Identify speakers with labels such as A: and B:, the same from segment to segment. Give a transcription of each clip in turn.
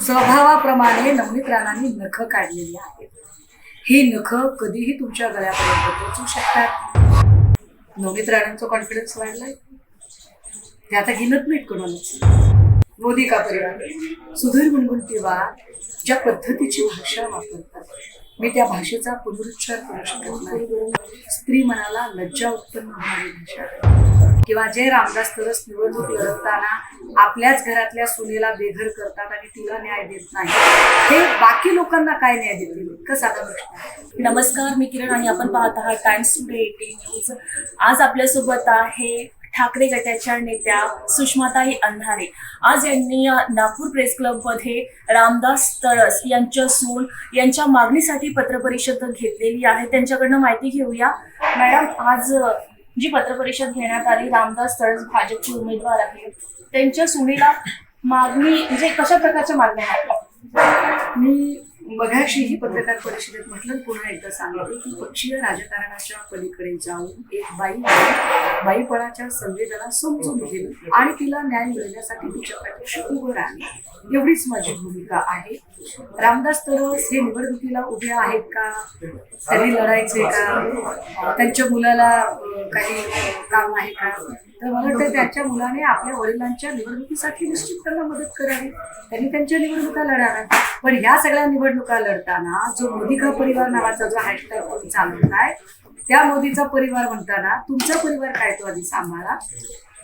A: स्वभावाप्रमाणे नवनीत राणांनी नख काढलेली आहेत. ही नख कधीही तुमच्या गळ्यापर्यंत पोहोचू शकतात. नवनीत राणांचा कॉन्फिडन्स वाढलाय. ते आता गिनत नाहीत कोणालाच. मोदी का परिवार सुधीर गुणगुणतेवार ज्या पद्धतीची भाषा वापरतात मी त्या भाषेचा पुनरुच्चार करू शकत नाही. स्त्री मनाला लज्जा उत्पन्न होणारी भाषा. किंवा जे रामदास तरस निवडणूक लढवताना आपल्याच घरातल्या सुनेला बेघर करतात आणि तिला न्याय देत नाही. हे बाकी लोकांना काय न्याय देतील? कसा प्रश्न
B: नमस्कार मी किरण आणि आपण पाहत आहात टाइम्स टुडे एटीन न्यूज आज आपल्यासोबत आहे ठाकरे गटाच्या नेत्या सुषमाताई अंधारे. आज यांनी नागपूर प्रेस क्लबमध्ये रामदास तळस यांच्या सून यांच्या मागणीसाठी पत्रपरिषद घेतलेली आहे. त्यांच्याकडनं माहिती घेऊया. मॅडम आज जी पत्रपरिषद घेण्यात आली रामदास तळस भाजपचे उमेदवार आहेत. त्यांच्या सुनीला मागणी म्हणजे कशा प्रकारच्या मागण्या आहेत?
A: मी मघाशी ही पत्रकार परिषदेत म्हटलं पुन्हा एकदा सांगते की पक्षीय राजकारणाच्या पलीकडे जाऊन एक बाई बाईपणाच्या संवेदना समजून घेईल आणि तिला न्याय मिळण्यासाठी तिच्या पाठीशी उभं राहणे एवढीच माझी भूमिका आहे. रामदास तरस हे निवडणुकीला उभे आहेत का? त्यांनी लढायचे का? त्यांच्या मुलाला काही काम आहे का? तर मला वाटतं त्यांच्या मुलाने आपल्या वडिलांच्या निवडणुकीसाठी निश्चित त्यांना मदत करावी. त्यांनी त्यांच्या निवडणुका लढाव्या पण ह्या सगळ्या निवडणुका लढताना जो मोदी का परिवार नावाचा जो हॅशटॅग तुम्ही चालवताय त्या मोदीचा परिवार म्हणताना तुमचा परिवार काय तो आधी सांभाळा.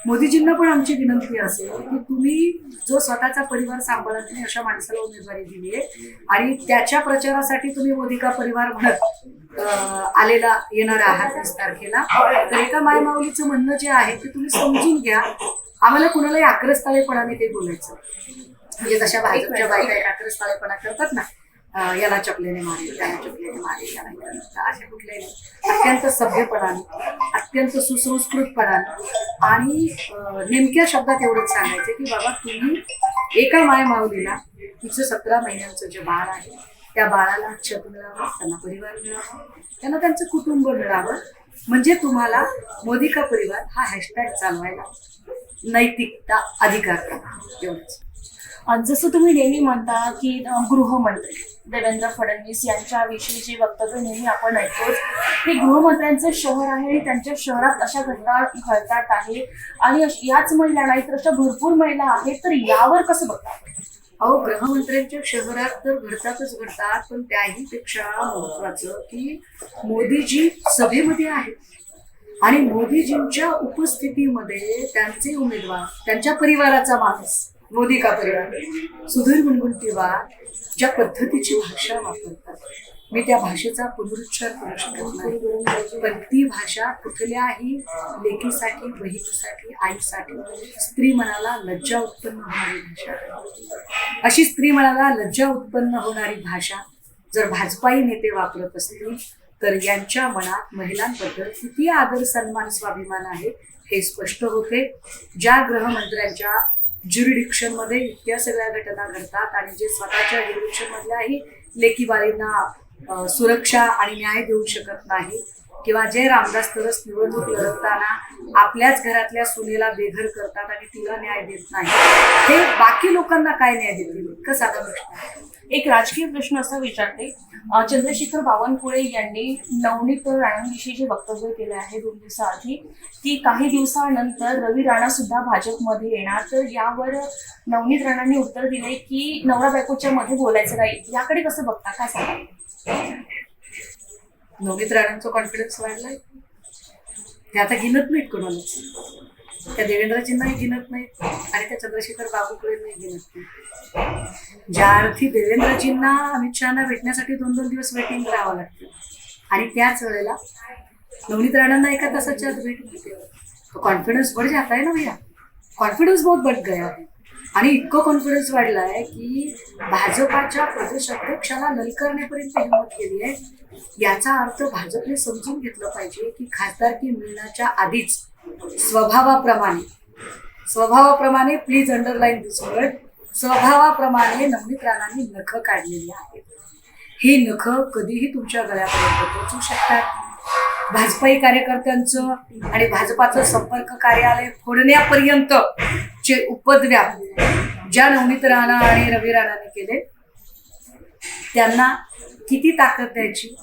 A: मोदीजींना पण आमची विनंती असेल की तुम्ही जो स्वतःचा परिवार सांभाळत नाही अशा माणसाला उमेदवारी दिली आहे. आणि त्याच्या प्रचारासाठी तुम्ही मोदी का परिवार म्हणत आलेला येणार आहात वीस तारखेला. तर एका मायमाऊलीचं म्हणणं जे आहे ते तुम्ही समजून घ्या. आम्हाला कुणालाही आक्रस्ताळेपणाने ते बोलायचं. म्हणजे जशा भाजपच्या बायका एक आक्रस्ताळेपणा करतात ना याला चपलेने मारेल त्याला चपलेने मारेल याला असे कुठले नाही. अत्यंत सभ्यपणाने अत्यंत सुसंस्कृतपणाने आणि नेमक्या शब्दात एवढंच सांगायचं की बाबा तुम्ही एका माय माऊलीला तिचं सतरा महिन्यांचं जे बाळ आहे त्या बाळाला छत मिळावं त्यांना परिवार मिळावा त्यांना त्यांचं कुटुंब मिळावं म्हणजे तुम्हाला मोदी का परिवार हा हॅशटॅग चालवायला नैतिकता अधिकार एवढंच.
B: जसं तुम्ही नेहमी म्हणता की गृहमंत्री देवेंद्र फडणवीस यांच्याविषयी जे वक्तव्य नेहमी आपण ऐकतोच हे गृहमंत्र्यांचं शहर आहे आणि त्यांच्या शहरात अशा घटना घडतात आहे. आणि याच महिला नाही तर अशा भरपूर महिला आहेत तर यावर कसं बघता
A: अहो गृहमंत्र्यांच्या शहरात तर घडतातच घडतात पण त्याही पेक्षा महत्वाचं की मोदीजी सभेमध्ये आहेत. आणि मोदीजींच्या उपस्थितीमध्ये त्यांचे उमेदवार त्यांच्या परिवाराचा माणूस मोदी का परिवार सुधीर मुनगुंटीवार ज्या पद्धतीची भाषा वापरतात मी त्या भाषेचा पुनरुच्चार करू शकत नाही. पण ती भाषा कुठल्याही लेकीसाठी बहिणीसाठी आईसाठी स्त्री मनाला लज्जा उत्पन्न होणारी भाषा अशी स्त्री मनाला लज्जा उत्पन्न होणारी भाषा जर भाजपाई नेते वापरत असतील तर यांच्या मनात महिलांबद्दल किती आदर सन्मान स्वाभिमान आहे हे स्पष्ट होते. ज्या गृहमंत्र्यांच्या ज्युरिडिक्शनमध्ये इतक्या सगळ्या घटना घडतात आणि जे स्वतःच्या ज्युरिडिक्शनमधल्याही मधल्याही लेकी बाळींना सुरक्षा आणि न्याय देऊ शकत नाही. किंवा जे रामदास तरस निवडणूक लढवताना आपल्याच घरातल्या सुनेला बेघर करतात आणि तिला न्याय देत नाही. हे बाकी लोकांना काय न्याय देतील? कसा प्रश्न आहे?
B: एक राजकीय प्रश्न असा विचारते. चंद्रशेखर बावनकुळे यांनी नवनीत राणांविषयी जे वक्तव्य केलं आहे दोन दिवसाआधी की काही दिवसानंतर रवी राणा सुद्धा भाजपमध्ये येणार. तर यावर नवनीत राणांनी उत्तर दिले की नवरा बायकोच्या मध्ये बोलायचं नाही. याकडे कसं बघता? काय सांगा
A: नवनीत राणांचा कॉन्फिडन्स वाढलाय. ते आता घेणत नाहीत कोणालाच. त्या देवेंद्रजींनाही गिनत नाहीत आणि त्या चंद्रशेखर बाबूकडे गिनत नाही. ज्या अर्थी देवेंद्रजींना अमित शहाना भेटण्यासाठी दोन दोन दिवस वेटिंग करावं लागतं. आणि त्याच वेळेला नवनीत राणांना एका तासाच्या आत भेट मिळते. तो कॉन्फिडन्स बढ़ जाता है ना भैया. कॉन्फिडन्स बहुत बढ़ गया. है आणि इतकं कॉन्फिडन्स वाढला आहे की भाजपाच्या प्रदेश अध्यक्षाला ललकारण्यापर्यंत हिंमत केली आहे. याचा अर्थ भाजपने समजून घेतलं पाहिजे की खासदारकी मिळण्याच्या आधीच स्वभावाप्रमाणे. स्वभावाप्रमाणे प्लीज अंडरलाईन दिस वर्ड स्वभावाप्रमाणे नवनीत राणांनी नख काढलेली आहेत. ही नख कधीही तुमच्या गळ्यापर्यंत पोहोचू शकतात. भाजपाई कार्यकर्त्यांचं आणि भाजपाचं संपर्क कार्यालय फोडण्यापर्यंत चे उपद्व्याप ज्या नवनीत राणा आणि रवी राणाने केले त्यांना किती ताकद द्यायची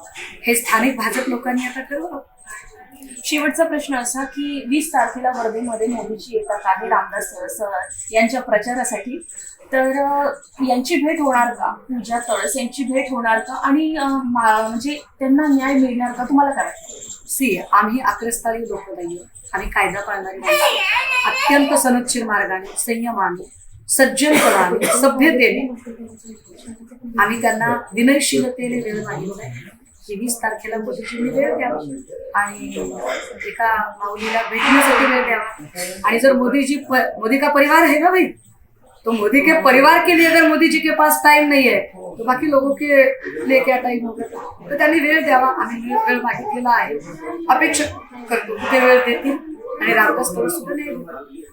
A: हे स्थानिक भाजप लोकांनी आता ठरवलं.
B: शेवटचा प्रश्न असा की वीस तारखेला वर्धेमध्ये मोदीजी येतात आहे रामदास यांच्या प्रचारासाठी. तर यांची भेट होणार का? पूजा तळस यांची भेट होणार का? आणि म्हणजे त्यांना न्याय मिळणार का? तुम्हाला काय वाटतं?
A: सी आम्ही आक्रस्ताळी लोक नाहीये आम्ही कायदा पाळणारी अत्यंत सनदशीर मार्गाने संयमाने सज्जनपणाने सभ्यतेने आम्ही त्यांना विनयशीलतेने वेळ मागितलाय. वीस तारखेला मोदीजींनी वेळ द्यावा आणि एका माऊलीला भेटण्यासाठी वेळ द्यावा. आणि जर मोदीजी प- मोदी का परिवार आहे ना भाई तो मोदी के परिवार के लिए अगर मोदी जी के पास टाइम नहीं है तो बाकी लोगों के लिए क्या टाइम होगा. तर त्यांनी वेळ द्यावा. आम्ही वेळ वेळ मागितलेला आहे. अपेक्षा करतो. ते वेळ देतील आणि रामदास तळस सुद्धा नाही